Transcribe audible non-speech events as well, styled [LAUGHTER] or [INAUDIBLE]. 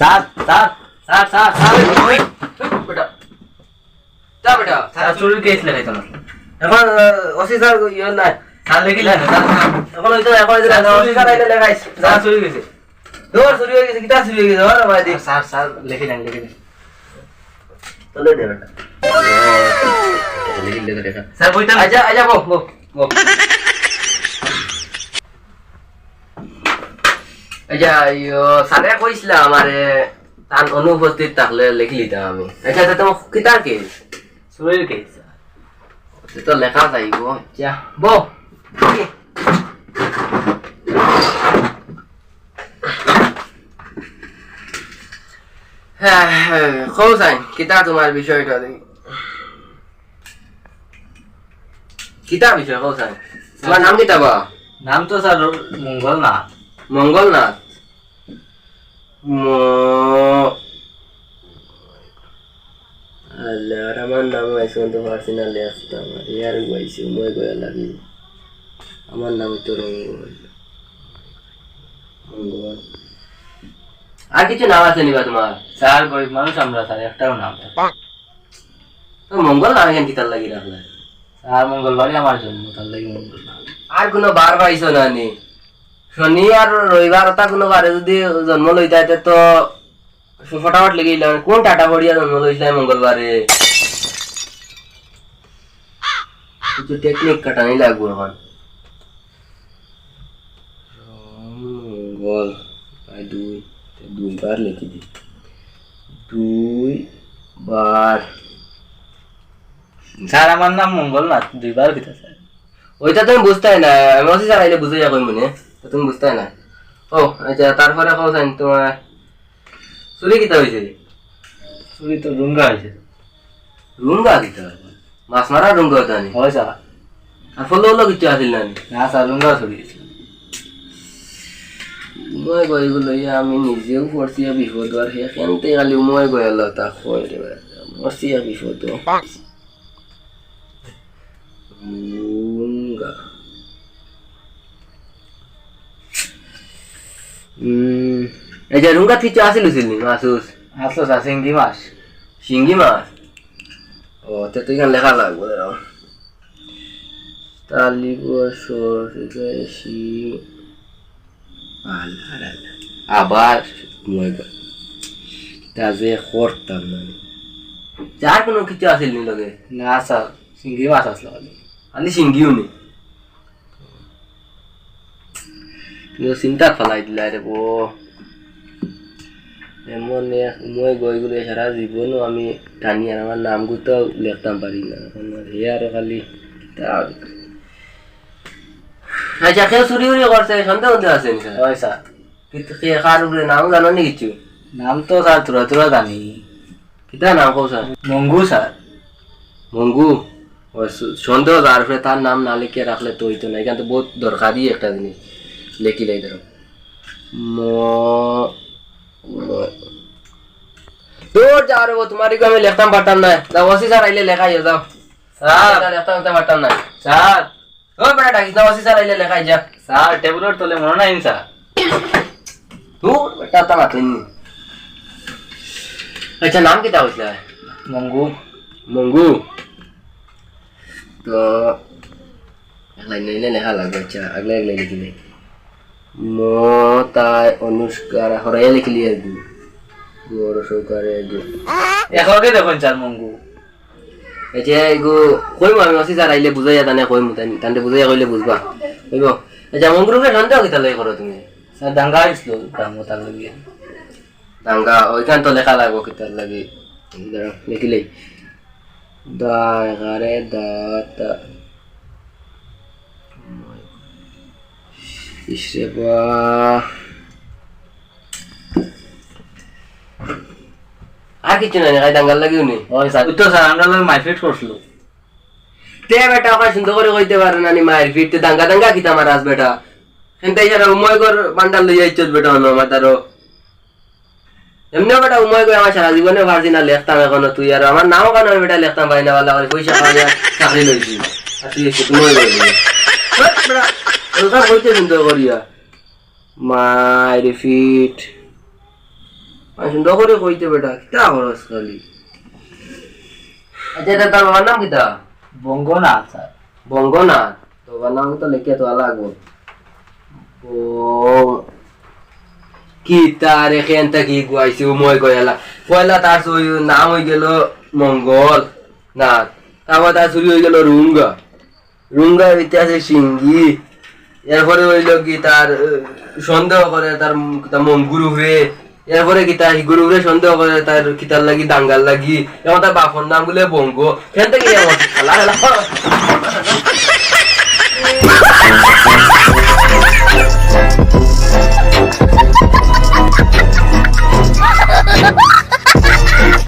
Sir sir sir sir sir. বেটা যা বেটা স্যার চুরির কেস লেখাইতো না। এখন ওসি স্যার ইয়ে নাই স্যার লিখিলেন স্যার। এখন ওই তো এখন ওই ওসি স্যার আইলে লেখাইছ স্যার চুরি গেছে। দৌড় চুরি হয়ে গেছে কিতা চুরি হয়ে গেছে? ওরে ভাই স্যার স্যার লিখিলেন লিখিলেন চলে দে বেটা লিখিল দে দেখা স্যার বইটা আচ্ছা আচ্ছা বো বো বো আচ্ছা স্যারে কইছিল আমারে তার অনুপস্থিত থাকলে লিখি লিতাম আমি। আচ্ছা আচ্ছা তোমার কিতার কেস চুরির কেস তো লেখা যাইব আচ্ছা বো হ্যাঁ খোসাইন কিতা তোমার বিষয়টা দেখি কিতা বিষয় খোসাইন তোমার নাম কিতা বা? নাম তো স্যার মঙ্গল না মঙ্গলনাথ ম- আল্লাহ আর আমার নাম আইসে তো পারছি না লেখতাম আর ইয়ার গাইছি মই গয়া লাগি আমার নাম তো রঙ্গল আর কিছু নাম আছে নিবা তোমার? স্যার গরিব মানুষ আমরা স্যার একটাও নাম মঙ্গল নাম কেন কিতার লাগি রাখলে? স্যার মঙ্গলবারই আমার জন্ম তার লাগি মঙ্গল আর কোনো বার পাইছো না নি? শনি আর রবিবার ওটা কোনো বারে যদি জন্ম লইতা হইতে তো ফটাফট লেগে গেলাম। কোন টাটা বড়িয়া জন্ম লইছিলাম মঙ্গলবারে? কিছু টেকনিক কাটানি লাগবো এখন। মঙ্গল দুই দুইবার লিখি দি। দুই বার স্যার আমার নাম মঙ্গল না দুইবার কিতা স্যার ওইটা তুমি বুঝতেই না আমি স্যার আইলে বুঝে যাব মনে। তো তুমি বুঝতেই না ও আচ্ছা তারপরে কও জানি তোমার চুরি কিতা হয়েছে চুরি তো রুঙ্গা হয়েছে রুঙ্গা কিতা মাছ মারা রুঙ্গা হতো নি? হয় স্যার আর ফলো হলো কিছু আসিল না নি স্যার রুঙ্গা চুরি মই গৈ গলো আমি নিজেও পড়ছি বিপদ আর সেখানতে খালি মই গৈ এলো তাক কয় রে মরছি এই যে রুঙ্গা কিছু আসিল ছিল মাসুস আসলো স্যার সিঙ্গি মাছ শিঙ্গি মাছ ও তো তুই এখানে লেখা লাগবে দাঁড়াও আবার তাজে করতাম না যার কোনো কিছু আসিল নি লগে না স্যার সিঙ্গি মাছ আসলো খালি শিঙ্গিও নেই তুমি চিন্তা ফেলাই দিলা রে বো। এমন মই গৈ গ'লে সারা জীবনও আমি টানি আর আমার নাম গুতো লিখতাম পারি না। হে আর খালি তা- আচ্ছা কেউ চুরি উরি করছে সন্দেহ সন্দেহ আছে হয় স্যার কিন্তু সে কার উপরে নাম জানো নি কিছু নাম তো স্যার তোরা তোরা জানি কিতা নাম কৌ স্যার মঙ্গু স্যার মঙ্গু সন্দেহ যার তার নাম না লিখে রাখলে তো হইতো না এখানে তো বহুত দরকারি একটা জিনিস ধরো ম ম- দূর যাও রে তোমার কি আমি লিখতাম পারতাম না। যাও ওসি স্যার আইলে লেখাই যাও স্যার। লিখতাম লিখতে পারতাম না। স্যার। ও বেটা ডাকিস না ওসি স্যার আইলে লেখাই যা স্যার টেবিলের তলে মনে নাই স্যার। দূর বেটা তা মাতুন আচ্ছা নাম কিতা হইছিল মঙ্গু। মঙ্গু। তো নইলে লেখা লাগবে আচ্ছা আগলে আগলে লিখি নে ম তাই অনুষ্কার হরাইয়া লিখলি আর কি গৌর সৌকারে এখনকে দেখুন স্যার মঙ্গু। আচ্ছা এগো কইম আমি অসি স্যার আইলে বুঝাইয়া তানে কইম তানতে বুঝাইয়া কইলে বুঝবা কইব আচ্ছা মঙ্গুরকে সন্দেহ কিতা লই করো তুমি? স্যার দাঙ্গা হয়েছিল গ্রাম তার লাগিয়ে দাঙ্গা ওইখান তো লেখা লাগবো কিতার লাগি। দাঁড়াও লিখিলেই। দা এগারে দাতা বা আর কিছু নাই খাই দাঙ্গাল লাগিও নেই স্যার তো স্যার আমরা লোক মাইফিট করছিল। তে বেটা ওখানে সুন্দর করে কইতে পারে না নি মায়ের ফিরতে দাঙ্গা দাঙ্গা কিতা মারাস বেটা। হেনতে যারা উময় কর বান্ডাল লই যাইছত বেটা অন্য আমার তারও এমনি বেটা উময় করে আমার সারা জীবনে পারছি না লেখতাম এখনও তুই আর আমার নামও কেন আমি বেটা লেখতাম পারি না বালা করে পয়সা পাওয়া যায় চাকরি লইছি। আর তুই এসে উময় করে [LAUGHS] বেটা, ওটা কইতে সুন্দর করিয়া। মায়ের ফিট। সুন্দর করে কইতে বেটা কিতা খরচ খালি? আচ্ছা এটা তোর বাবার নাম কিতা? বঙ্গনা স্যার। বঙ্গনাথ। তো বাবার নাম তো লেখিয়া তো লাগবো ও কি তার এখান থেকে গুয়াইছে মই গয়ালা পয়লা তার নাম হয়ে গেল মঙ্গল না তারপর তার চুরি হয়ে গেল রুঙ্গা। রুঙ্গা ইতিহাসে সিঙ্গি। এরপরে হইল কি তার সন্দেহ করে তার মন গুরু হয়ে এরপরে কি তার গুরু হয়ে সন্দেহ করে তার কিতার লাগি দাঙ্গার লাগি। এবং তার বাপর নামগুলো বঙ্গ। সেখান থেকে খেলা খেলা।